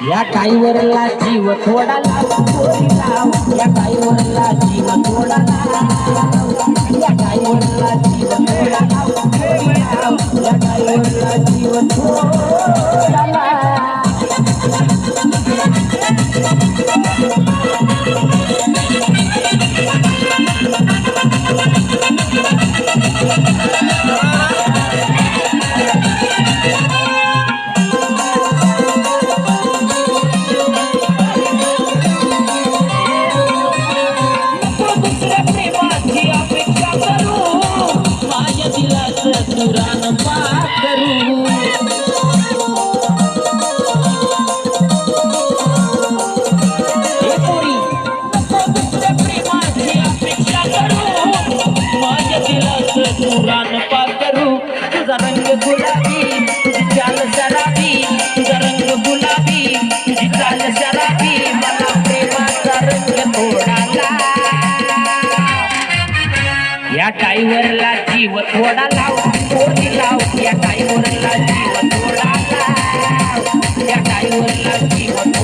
या टाईवरला जीव थोडा या टाईवरला जीव थोडा या टाईवरला जीव थोडा या टाईवरला जीव थोडा करू. माझ्या दिलाचं तुरान करू तुझा रंग गुलाबी तुझी चाल शराबी तुझा रंग गुलाबी तुझी चाल शराबी मला प्रेमाचा रंग या टाईवरला जीव थोडा लाव लाव या टाईवरला जीव थोडा लाव या टाईवरला जीव